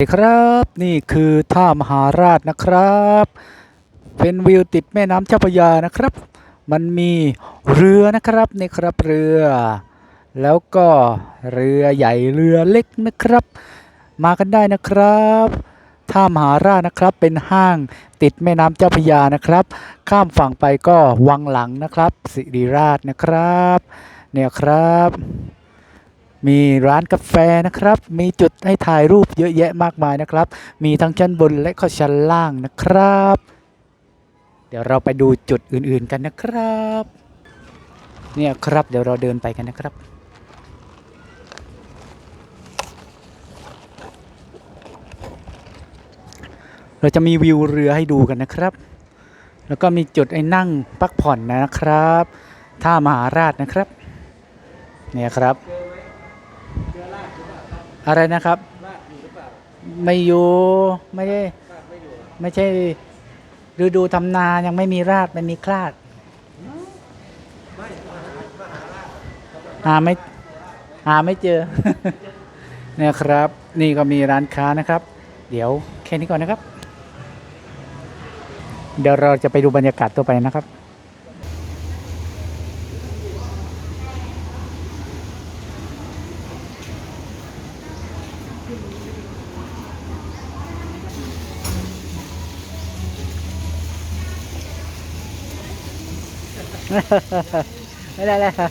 สวัสดีครับนี่คือท่ามหาราชนะครับ เป็นวิวติดแม่น้ำเจ้าพระยานะครับ มันมีเรือนะครับนี่ครับเรือ แล้วก็เรือใหญ่เรือเล็กนะครับ มากันได้นะครับท่ามหาราชนะครับเป็นห้างติดแม่น้ำเจ้าพระยานะครับ ข้ามฝั่งไปก็วังหลังนะครับ สิริราชนะครับ เนี่ยครับ มีร้านกาแฟนะครับ มีจุดให้ถ่ายรูปเยอะแยะมากมายนะครับ มีทั้งชั้นบนและก็ชั้นล่างนะครับ เดี๋ยวเราไปดูจุดอื่นๆกันนะครับ เนี่ยครับเดี๋ยวเราเดินไปกันนะครับเราจะมีวิวเรือให้ดูกันนะครับ แล้วก็มีจุดให้นั่งพักผ่อนนะครับ ท่ามหาราชนะครับ เนี่ยครับ อะไรนะครับ ไม่อยู่ไม่ได้ไม่ใช่ฤดูทำนายังไม่มีราดไม่มีคลาดหาไม่หาไม่เจอเนี่ยครับ นี่ก็มีร้านค้านะครับ เดี๋ยวแค่นี้ก่อนนะครับ เดี๋ยวเราจะไปดูบรรยากาศตัวไปนะครับ ไม่ได้แล้วก็